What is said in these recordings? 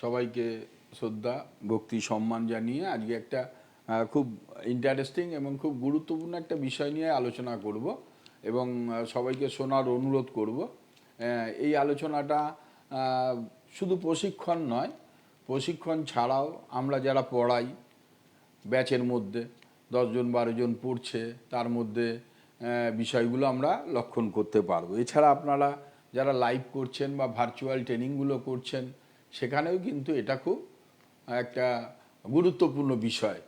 সবাইকে শ্রদ্ধা, ভক্তি, সম্মান জানিয়ে আজকে একটা খুব ইন্টারেস্টিং এবং খুব গুরুত্বপূর্ণ একটা বিষয় নিয়ে আলোচনা করব এবং সবাইকে শোনার অনুরোধ করব। এই আলোচনাটা শুধু প্রশিক্ষণ নয়, প্রশিক্ষণ ছাড়াও আমরা যারা পড়াই, ব্যাচের মধ্যে দশজন বারোজন পড়ছে, তার মধ্যে বিষয়গুলো আমরা লক্ষণ করতে পারব। এছাড়া আপনারা যারা লাইভ করছেন বা ভার্চুয়াল ট্রেনিংগুলো করছেন সেখানেও কিন্তু এটা খুব একটা গুরুত্বপূর্ণ বিষয়।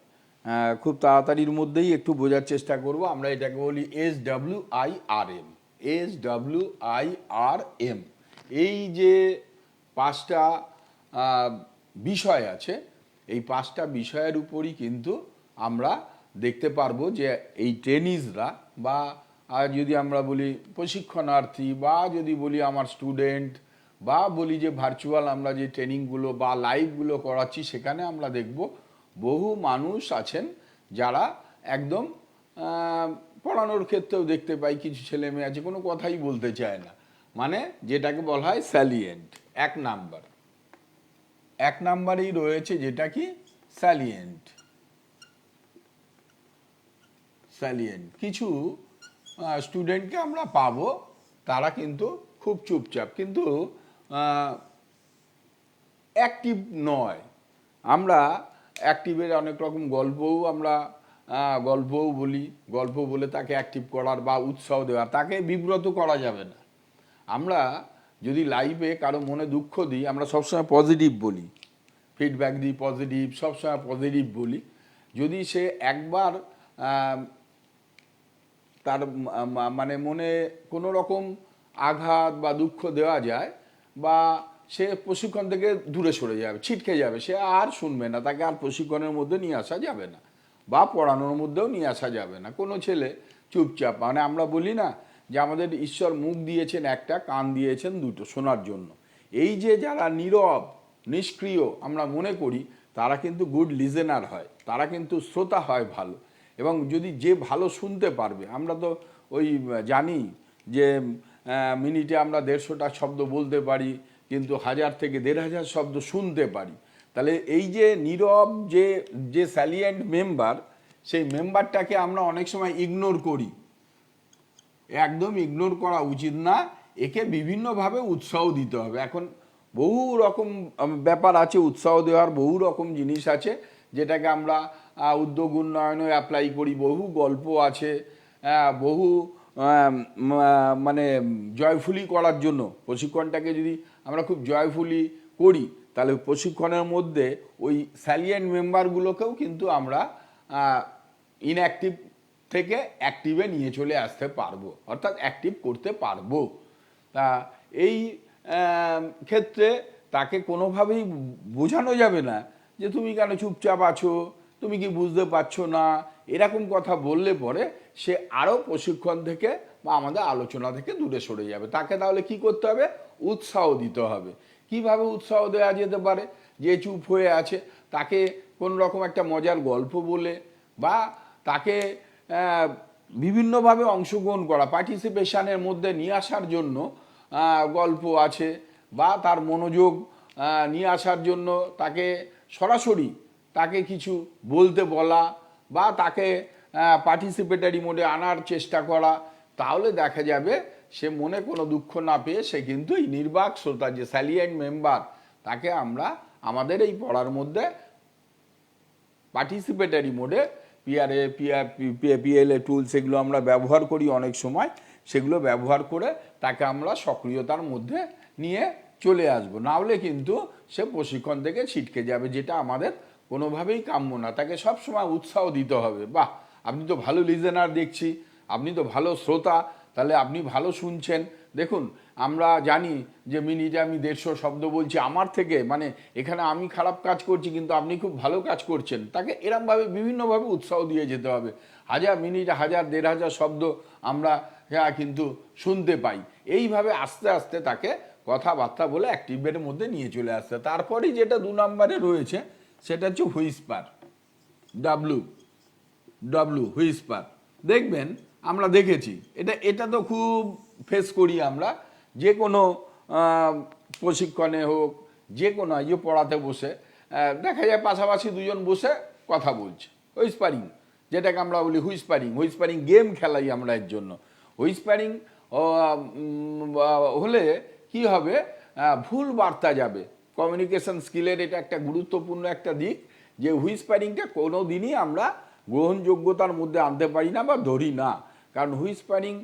খুব তাড়াতাড়ির মধ্যেই একটু বোঝার চেষ্টা করব। আমরা এটাকে বলি S W I R M S W I R M এই যে পাঁচটা বিষয় আছে, এই পাঁচটা বিষয়ের উপরই কিন্তু আমরা দেখতে পারব যে এই ট্রেনিজরা বা যদি আমরা বলি প্রশিক্ষণার্থী বা যদি বলি আমার স্টুডেন্ট বা বলি যে ভার্চুয়াল আমরা যে ট্রেনিংগুলো বা লাইভগুলো করাচ্ছি, সেখানে আমরা দেখব বহু মানুষ আছেন যারা একদম পড়ানোর ক্ষেত্রেও দেখতে পাই, কিছু ছেলে মেয়ে আছে, কোনো কথাই বলতে চায় না। মানে যেটাকে বলা হয় স্যালিয়েন্ট এক নাম্বার। এক নাম্বারেই রয়েছে যেটা কি? স্যালিয়েন্ট স্যালিয়েন্ট কিছু স্টুডেন্টকে আমরা পাবো, তারা কিন্তু খুব চুপচাপ। কিন্তু অ্যাক্টিভ নয়। আমরা অ্যাক্টিভের অনেক রকম গল্পও আমরা গল্পও বলি। গল্প বলে তাকে অ্যাক্টিভ করার বা উৎসাহ দেওয়ার তাকে বিব্রত করা যাবে না। আমরা যদি লাইভে কারও মনে দুঃখ দিই, আমরা সবসময় পজিটিভ বলি। ফিডব্যাক দিই পজিটিভ সবসময় পজিটিভ বলি। যদি সে একবার তার মানে মনে কোনো রকম আঘাত বা দুঃখ দেওয়া যায় বা সে প্রশিক্ষণ থেকে দূরে সরে যাবে, ছিটকে যাবে, সে আর শুনবে না, তাকে আর প্রশিক্ষণের মধ্যে নিয়ে আসা যাবে না বা পড়ানোর মধ্যেও নিয়ে আসা যাবে না। কোনো ছেলে চুপচাপ মানে আমরা বলি না যে আমাদের ঈশ্বর মুখ দিয়েছেন একটা, কান দিয়েছেন দুটো শোনার জন্য। এই যে যারা নীরব, নিষ্ক্রিয় আমরা মনে করি, তারা কিন্তু গুড লিজেনার হয়, তারা কিন্তু শ্রোতা হয় ভালো। এবং যদি যে ভালো শুনতে পারবে, আমরা তো ওই জানি যে মিনিটে আমরা দেড়শোটা শব্দ বলতে পারি, কিন্তু হাজার থেকে দেড় হাজার শব্দ শুনতে পারি। তাহলে এই যে নীরব যে যে স্যালিয়েন্ট মেম্বার, সেই মেম্বারটাকে আমরা অনেক সময় ইগনোর করি। একদম ইগনোর করা উচিত না, একে বিভিন্নভাবে উৎসাহ দিতে হবে। এখন বহু রকম ব্যাপার আছে, উৎসাহ দেওয়ার বহু রকম জিনিস আছে, যেটাকে আমরা উদ্যোগ উন্নয়নে অ্যাপ্লাই করি। বহু গল্প আছে বহু মানে জয়ফুলি করার জন্য, প্রশিক্ষণটাকে যদি আমরা খুব জয়ফুলি করি, তাহলে প্রশিক্ষণের মধ্যে ওই স্যালিয়েন্ট মেম্বারগুলোকেও কিন্তু আমরা ইনঅ্যাক্টিভ থেকে অ্যাক্টিভে নিয়ে চলে আসতে পারব, অর্থাৎ অ্যাক্টিভ করতে পারব। তা এই ক্ষেত্রে তাকে কোনোভাবেই বোঝানো যাবে না যে, তুমি কেন চুপচাপ আছো? তুমি কি বুঝতে পারছ না? এরকম কথা বললে পরে সে আরও প্রশিক্ষণ থেকে বা আমাদের আলোচনা থেকে দূরে সরে যাবে। তাকে তাহলে কি করতে হবে? উৎসাহ দিতে হবে। কীভাবে উৎসাহ দেওয়া যেতে পারে? যে চুপ হয়ে আছে, তাকে কোন রকম একটা মজার গল্প বলে বা তাকে বিভিন্নভাবে অংশগ্রহণ করা পার্টিসিপেশানের মধ্যে নিয়ে আসার জন্য গল্প আছে বা তার মনোযোগ নিয়ে আসার জন্য তাকে সরাসরি তাকে কিছু বলতে বলা বা তাকে পার্টিসিপেটারি মোডে আনার চেষ্টা করা, তাহলে দেখা যাবে সে মনে কোনো দুঃখ না পেয়ে সে কিন্তু এই নির্বাক শ্রোতা, যে স্যালিয়েন্ট মেম্বার তাকে আমরা আমাদের এই পড়ার মধ্যে পার্টিসিপেটারি মোডে পিআরএ পিআর পিএলএ টুল সেগুলো আমরা ব্যবহার করি অনেক সময়, সেগুলো ব্যবহার করে তাকে আমরা সক্রিয়তার মধ্যে নিয়ে চলে আসব। না হলে কিন্তু সে প্রশিক্ষণ থেকে ছিটকে যাবে, যেটা আমাদের কোনোভাবেই কাম্য না। তাকে সবসময় উৎসাহ দিতে হবে। বাহ, আপনি তো ভালো লিজেনার দেখছি, আপনি তো ভালো শ্রোতা, তাহলে আপনি ভালো শুনছেন। দেখুন, আমরা জানি যে মিনিটে আমি দেড়শো শব্দ বলছি, আমার থেকে মানে এখানে আমি খারাপ কাজ করছি, কিন্তু আপনি খুব ভালো কাজ করছেন। তাকে এরমভাবে বিভিন্নভাবে উৎসাহ দিয়ে যেতে হবে। হাজার মিনিটে, হাজার, দেড় হাজার শব্দ আমরা হ্যাঁ কিন্তু শুনতে পাই। এইভাবে আস্তে আস্তে তাকে কথাবার্তা বলে অ্যাক্টিভের মধ্যে নিয়ে চলে আসতে তারপরেই যেটা দু নম্বরে রয়েছে সেটা হচ্ছে হুইসপার ডাব্লু ডাব্লু হুইসপার। দেখবেন, আমরা দেখেছি, এটা এটা তো খুব ফেস করি আমরা, যে কোনো প্রশিক্ষণে হোক, যে কোনো, এই যে পড়াতে বসে দেখা যায় পাশাপাশি দুজন বসে কথা বলছে। হুইসপারিং, যেটাকে আমরা বলি হুইসপারিং। হুইসপারিং গেম খেলাই আমরা এর জন্য। হুইসপারিং হলে কি হবে ভুল বার্তা যাবে। কমিউনিকেশন স্কিলের এটা একটা গুরুত্বপূর্ণ একটা দিক যে হুইসপারিংটা কোনো দিনই আমরা গ্রহণযোগ্যতার মধ্যে আনতে পারি না বা ধরি না। কারণ হুইসপারিং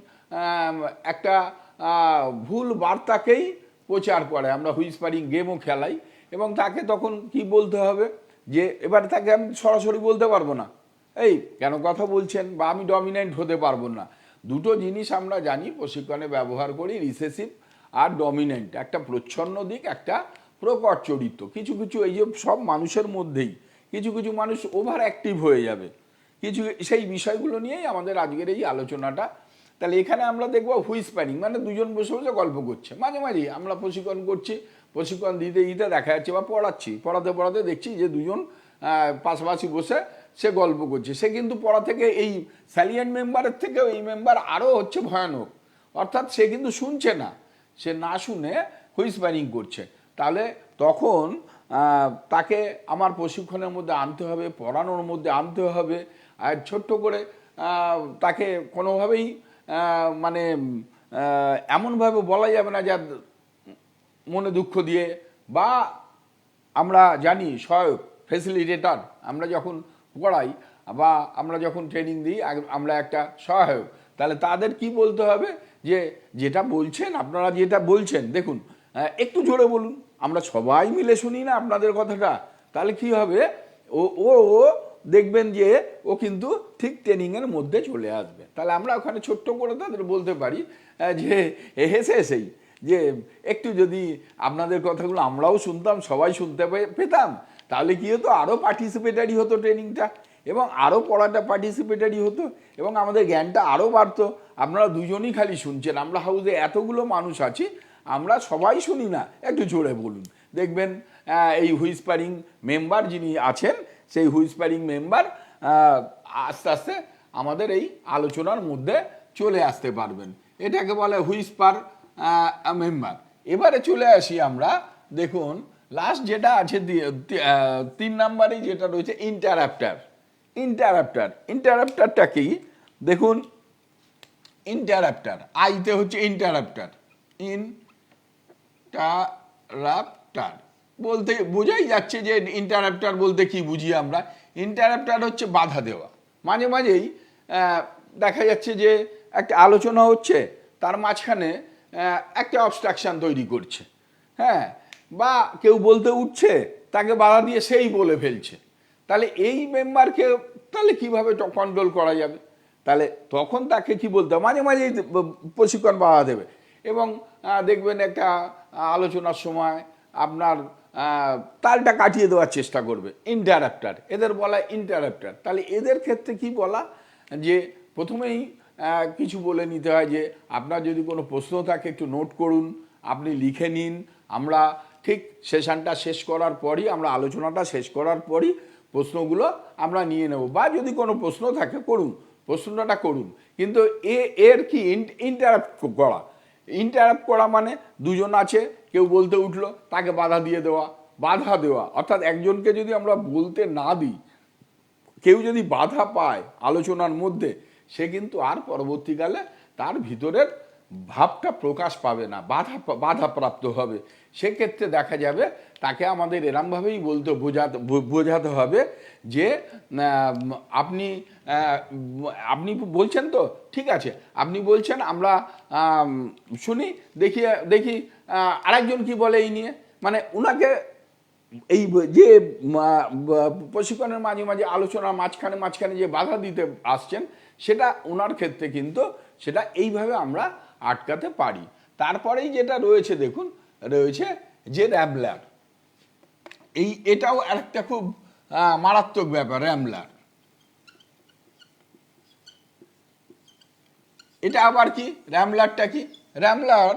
একটা ভুল বার্তাকেই প্রচার করে। আমরা হুইসপারিং গেমও খেলাই এবং তাকে তখন কি বলতে হবে? যে এবারে তাকে আমি সরাসরি বলতে পারব না। এই কেন কথা বলছেন বা আমি ডমিনেন্ট হতে পারব না। দুটো জিনিস আমরা জানি, প্রশিক্ষণে ব্যবহার করি রিসেসিভ আর ডমিনেন্ট একটা প্রচ্ছন্ন দিক, একটা প্রকট চরিত্র কিছু কিছু এই যে সব মানুষের মধ্যেই কিছু কিছু মানুষ ওভার অ্যাক্টিভ হয়ে যাবে। কিছু সেই বিষয়গুলো নিয়েই আমাদের আজকের এই আলোচনাটা। তাহলে এখানে আমরা দেখব হুইসপ্যানিং মানে দুজন বসে বসে গল্প করছে। মাঝে মাঝে আমরা প্রশিক্ষণ করছি, প্রশিক্ষণ দিতে দিতে দেখা যাচ্ছে বা পড়াচ্ছি। পড়াতে পড়াতে দেখছি যে দুজন পাশাপাশি বসে সে গল্প করছে। সে কিন্তু পড়া থেকে এই স্যালিয়েন্ট মেম্বারের থেকেও এই মেম্বার আরও হচ্ছে ভয়ানক। অর্থাৎ সে কিন্তু শুনছে না। সে না শুনে হুইসপ্যানিং করছে। তাহলে তখন তাকে আমার প্রশিক্ষণের মধ্যে আনতে হবে, পড়ানোর মধ্যে আনতে হবে, আর ছোট্ট করে তাকে কোনোভাবেই মানে এমনভাবে বলা যাবে না যা মনে দুঃখ দিয়ে, বা আমরা জানি সহায়ক ফেসিলিটেটর আমরা যখন পড়াই বা আমরা যখন ট্রেনিং দিই আমরা একটা সহায়ক। তাহলে তাদের কি বলতে হবে? যে, যেটা বলছেন, আপনারা যেটা বলছেন, দেখুন একটু জোরে বলুন। আমরা সবাই মিলে শুনি না আপনাদের কথাটা। তাহলে কি হবে? ও ও ও দেখবেন যে ও কিন্তু ঠিক ট্রেনিংয়ের মধ্যে চলে আসবে। তাহলে আমরা ওখানে ছোট্ট করে তাদের বলতে পারি যে হেসে হেসেই, যে একটু যদি আপনাদের কথাগুলো আমরাও শুনতাম, সবাই শুনতে পেতাম, তাহলে কি হতো? আরও পার্টিসিপেটারি হতো ট্রেনিংটা এবং আরও পড়াটা পার্টিসিপেটারি হতো এবং আমাদের জ্ঞানটা আরও বাড়তো। আপনারা দুজনই খালি শুনছেন, আমরা হাউসে এতগুলো মানুষ আছি আমরা সবাই শুনি না, একটু জোরে বলুন। দেখবেন এই হুইসপারিং মেম্বার যিনি আছেন, সেই হুইসপারিং মেম্বার আস্তে আস্তে আমাদের এই আলোচনার মধ্যে চলে আসতে পারবেন। এটাকে বলে হুইসপার মেম্বার এবারে চলে আসি আমরা, দেখুন লাস্ট যেটা আছে তিন নাম্বারে যেটা রয়েছে ইন্টারাপ্টার ইন্টারাপ্টার ইন্টারাপ্টারটা কি? দেখুন ইন্টারাপ্টার আইতে হচ্ছে ইন্টারাপ্টার ইন ইন্টারাপ্টার। বলতে বোঝাই যাচ্ছে যে ইন্টারাপ্টার বলতে কি বুঝি আমরা? ইন্টারাপ্টার হচ্ছে বাধা দেওয়া। মাঝে মাঝেই দেখা যাচ্ছে যে একটা আলোচনা হচ্ছে, তার মাঝখানে একটা অবস্ট্রাকশন তৈরি করছে। হ্যাঁ? বা কেউ বলতে উঠছে, তাকে বাধা দিয়ে সেই বলে ফেলছে। তাহলে এই মেম্বারকে তাহলে কীভাবে কন্ট্রোল করা যাবে? তাহলে তখন তাকে কি বলতে মাঝে মাঝেই প্রশিক্ষণ বাধা দেবে। এবং দেখবেন একটা আলোচনার সময় আপনার তালটা কাটিয়ে দেওয়ার চেষ্টা করবে। ইন্টারাপ্টার, এদের বলা ইন্টারাপ্টার। তাহলে এদের ক্ষেত্রে কি বলা? যে প্রথমেই কিছু বলে নিতে হয় যে, আপনার যদি কোনো প্রশ্ন থাকে, একটু নোট করুন, আপনি লিখে নিন। আমরা ঠিক সেশনটা শেষ করার পরই, আমরা আলোচনাটা শেষ করার পরই প্রশ্নগুলো আমরা নিয়ে নেব। বা যদি কোনো প্রশ্ন থাকে, করুন, প্রশ্নটা করুন। কিন্তু এ, এর কি ইন্টারাপ্ট করা? ইন্টারাপ্ট করা মানে দুজন আছে, কেউ বলতে উঠল, তাকে বাধা দিয়ে দেওয়া, বাধা দেওয়া। অর্থাৎ একজনকে যদি আমরা বলতে না দিই, কেউ যদি বাধা পায় আলোচনার মধ্যে, সে কিন্তু আর পরবর্তীকালে তার ভিতরের ভাবটা প্রকাশ পাবে না, বাধা, বাধাপ্রাপ্ত হবে। সেক্ষেত্রে দেখা যাবে তাকে আমাদের এরমভাবেই বলতে, বোঝাতে বোঝাতে হবে যে আপনি আপনি বলছেন তো, ঠিক আছে, আপনি বলছেন, আমরা শুনি, দেখি দেখি আরেকজন কি বলে এই নিয়ে। মানে ওনাকে এই যে প্রশিক্ষণের মাঝে মাঝে আলোচনার মাঝখানে মাঝখানে যে বাধা দিতে আসছেন, সেটা ওনার ক্ষেত্রে কিন্তু সেটা এইভাবে আমরা আটকাতে পারি। তারপরেই যেটা রয়েছে, দেখুন, রয়েছে যে র্যামলার এই, এটাও আরেকটা খুব মারাত্মক ব্যাপার র্যামলার এটা আবার কি? র্যামলারটা কি? র্যামলার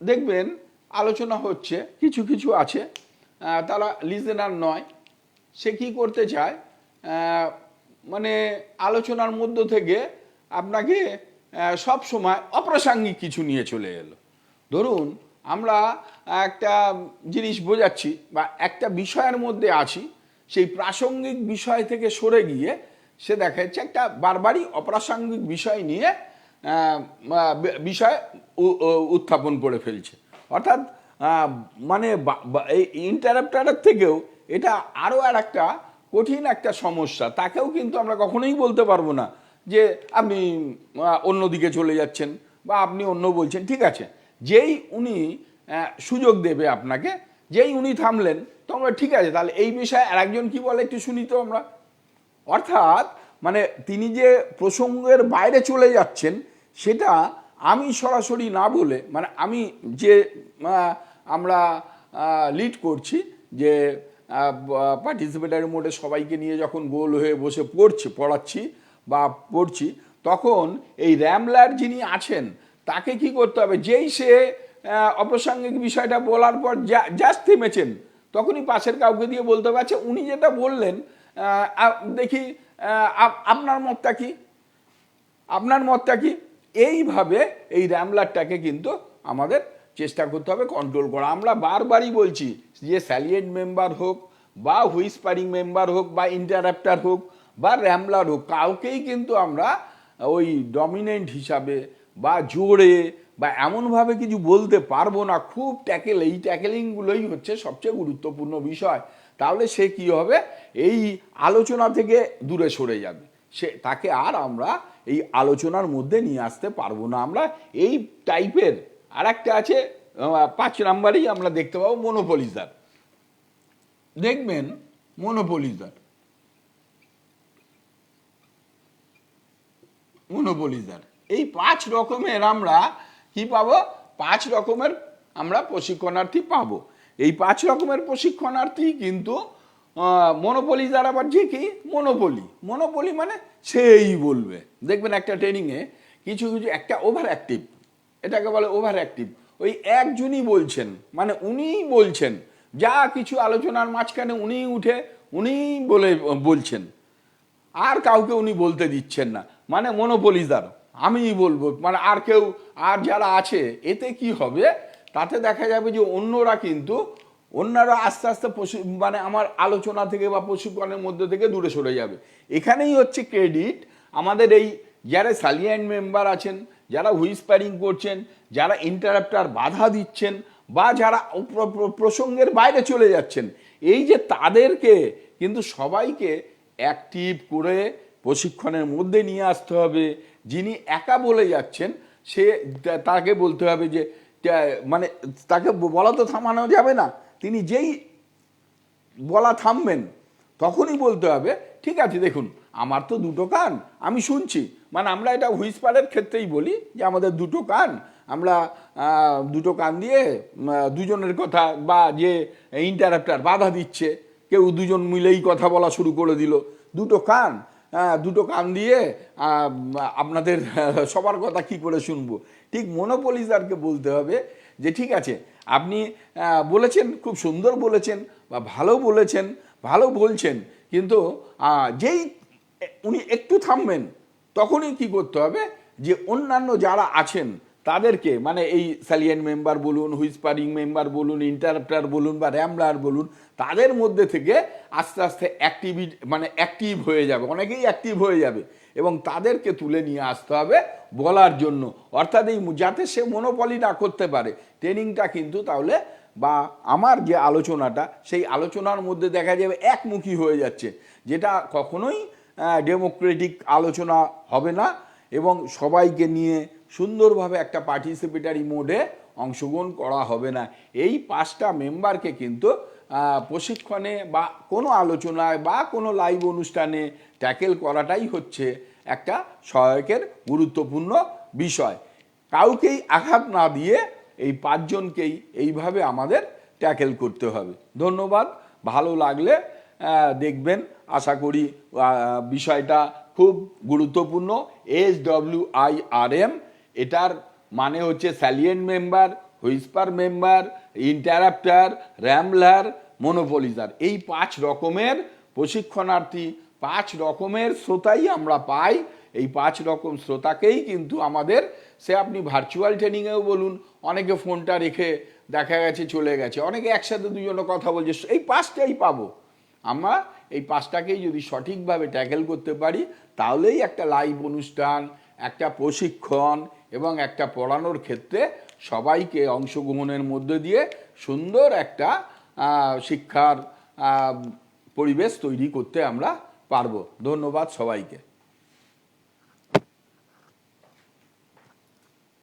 দেখবেন, আলোচনা হচ্ছে, কিছু কিছু আছে তারা লিজেনার নয়। সে কি করতে চায়? মানে আলোচনার মধ্য থেকে আপনাকে সব সময় অপ্রাসঙ্গিক কিছু নিয়ে চলে এলো। ধরুন আমরা একটা জিনিস বোঝাচ্ছি বা একটা বিষয়ের মধ্যে আছি সেই প্রাসঙ্গিক বিষয় থেকে সরে গিয়ে সে দেখা যাচ্ছে একটা বারবারই অপ্রাসঙ্গিক বিষয় নিয়ে বিষয় উত্থাপন করে ফেলছে। অর্থাৎ মানে এই ইন্টারাপ্টারের থেকেও এটা আরও আর একটা কঠিন একটা সমস্যা। তাকেও কিন্তু আমরা কখনোই বলতে পারব না যে আপনি আহ, অন্যদিকে চলে যাচ্ছেন বা আপনি অন্য বলছেন। ঠিক আছে যেই উনি সুযোগ দেবে আপনাকে, যেই উনি থামলেন, তো আমরা ঠিক আছে, তাহলে এই বিষয়ে আর একজন কী বলে একটু শুনি তো আমরা। অর্থাৎ মানে তিনি যে প্রসঙ্গের বাইরে চলে যাচ্ছেন, সেটা আমি সরাসরি না বলে মানে আমি যে আমরা লিড করছি, যে পার্টিসিপেটারি মোডে সবাইকে নিয়ে যখন গোল হয়ে বসে পড়ছি, পড়াচ্ছি বা পড়ছি, তখন এই র্যামলার যিনি আছেন তাকে কি করতে হবে? যেই সে অপ্রাসঙ্গিক বিষয়টা বলার পর জাস্ট থেমেছেন, তখনই পাশের কাউকে দিয়ে বলতে হবে পারছে উনি যেটা বললেন দেখি আপনার মতটা কি? আপনার মতটা কি? এইভাবে এই র্যামলারটাকে কিন্তু আমাদের চেষ্টা করতে হবে কন্ট্রোল করা। আমরা বারবারই বলছি যে স্যালিয়েন্ট মেম্বার হোক, বা হুইসপারিং মেম্বার হোক, বা ইন্টারাপ্টার হোক, বা র্যামলার হোক, কাউকেই কিন্তু আমরা ওই ডমিনেন্ট হিসাবে বা জোরে বা এমনভাবে কিছু বলতে পারব না, খুব ট্যাকেল, এই ট্যাকেলিংগুলোই হচ্ছে সবচেয়ে গুরুত্বপূর্ণ বিষয়। তাহলে সে কি হবে? এই আলোচনা থেকে দূরে সরে যাবে। সে, তাকে আর আমরা এই আলোচনার মধ্যে নিয়ে আসতে পারব না। আমরা এই টাইপের আর একটা আছে পাঁচ নাম্বারেই আমরা দেখতে পাবো, মনোপলিজার। দেখবেন, মনোপলিজার। মনোপলিজার। এই পাঁচ রকমের আমরা কি পাবো? পাঁচ রকমের আমরা প্রশিক্ষণার্থী পাবো। এই পাঁচ রকমের প্রশিক্ষণার্থী কিন্তু মনোপলিজার আবার যে কি? মনোপলি মনোপলি মানে সেই বলবে। দেখবেন একটা ট্রেনিংয়ে কিছু কিছু, একটা ওভার অ্যাক্টিভ এটাকে বলে ওভার অ্যাক্টিভ ওই একজনই বলছেন মানে উনিই বলছেন। যা কিছু আলোচনার মাঝখানে উনিই উঠে, উনিই বলে, বলছেন। আর কাউকে উনি বলতে দিচ্ছেন না। মানে মনোপলিজার আমিই বলব মানে আর কেউ, আর যারা আছে, এতে কি হবে? তাতে দেখা যাবে যে অন্যরা কিন্তু, অন্যরা আস্তে আস্তে পশু- মানে আমার আলোচনা থেকে বা প্রশিক্ষণের মধ্যে থেকে দূরে সরে যাবে। এখানেই হচ্ছে ক্রেডিট আমাদের এই যারা সালিয়েন্ট মেম্বার আছেন, যারা হুইসপারিং করছেন, যারা ইন্টারাপ্টার বাধা দিচ্ছেন, বা যারা প্র- প্র- প্রসঙ্গের বাইরে চলে যাচ্ছেন, এই যে তাদেরকে কিন্তু সবাইকে অ্যাক্টিভ করে প্রশিক্ষণের মধ্যে নিয়ে আসতে হবে। যিনি একা বলে যাচ্ছেন, সে তাকে বলতে হবে যে মানে তাকে বলা তো থামানো যাবে না। তিনি যেই বলা থামবেন, তখনই বলতে হবে, ঠিক আছে, দেখুন, আমার তো দুটো কান, আমি শুনছি। মানে আমরা এটা হুইসপারের ক্ষেত্রেই বলি যে, আমাদের দুটো কান, আমরা দুটো কান দিয়ে দুজনের কথা বা যে ইন্টারাপ্টার বাধা দিচ্ছে, কেউ দুজন মিলেই কথা বলা শুরু করে দিল। দুটো কান দুটো কান দিয়ে আপনাদের, সবার কথা কি করে শুনব? ঠিক মনোপলিজারকে বলতে হবে যে, ঠিক আছে, আপনি বলেছেন, খুব সুন্দর বলেছেন বা ভালো বলেছেন, ভালো বলছেন, কিন্তু যেই উনি একটু থামবেন, তখনই কি করতে হবে যে, অন্যান্য যারা আছেন তাদেরকে মানে এই স্যালিয়েন্ট মেম্বার বলুন হুইসপারিং মেম্বার বলুন ইন্টারপ্টার বলুন বা র্যামলার বলুন, তাদের মধ্যে থেকে আস্তে আস্তে অ্যাক্টিভিটি মানে অ্যাক্টিভ হয়ে যাবে, অনেকেই অ্যাক্টিভ হয়ে যাবে এবং তাদেরকে তুলে নিয়ে আসতে হবে বলার জন্য। অর্থাৎ এই যাতে সে মনোপলি না করতে পারে। ট্রেনিংটা কিন্তু তাহলে বা আমার যে আলোচনাটা, সেই আলোচনার মধ্যে দেখা যাবে একমুখী হয়ে যাচ্ছে, যেটা কখনোই ডেমোক্রেটিক আলোচনা হবে না এবং সবাইকে নিয়ে সুন্দরভাবে একটা পার্টিসিপেটারি মোডে অংশগ্রহণ করা হবে না। এই পাঁচটা মেম্বারকে কিন্তু প্রশিক্ষণে বা কোনো আলোচনায় বা কোনো লাইভ অনুষ্ঠানে ট্যাকেল করাটাই হচ্ছে একটা সহায়কের গুরুত্বপূর্ণ বিষয়। কাউকেই আঘাত না দিয়ে এই পাঁচজনকেই এইভাবে আমাদের ট্যাকেল করতে হবে। ধন্যবাদ। ভালো লাগলে দেখবেন। আশা করি বিষয়টা খুব গুরুত্বপূর্ণ। S W I R M এটার মানে হচ্ছে salient member, whisper member, interrupter rambler monopoliser. এই পাঁচ রকমের প্রশিক্ষণার্থী, পাঁচ রকমের শ্রোতাই আমরা পাই। এই পাঁচ রকম শ্রোতাকেই কিন্তু আমাদের, সে আপনি ভার্চুয়াল ট্রেনিংয়েও বলুন, অনেকে ফোনটা রেখে দেখা গেছে, চলে গেছে। অনেকে একসাথে দুজনে কথা বলছে, এই পাঁচটাই পাবো। আমরা এই পাঁচটাকেই যদি সঠিকভাবে ট্যাকেল করতে পারি, তাহলেই একটা লাইভ অনুষ্ঠান, একটা প্রশিক্ষণ এবং একটা পড়ানোর ক্ষেত্রে সবাইকে অংশগ্রহণের মধ্যে দিয়ে সুন্দর একটা শিক্ষার পরিবেশ তৈরি করতে আমরা পারব। ধন্যবাদ সবাইকে।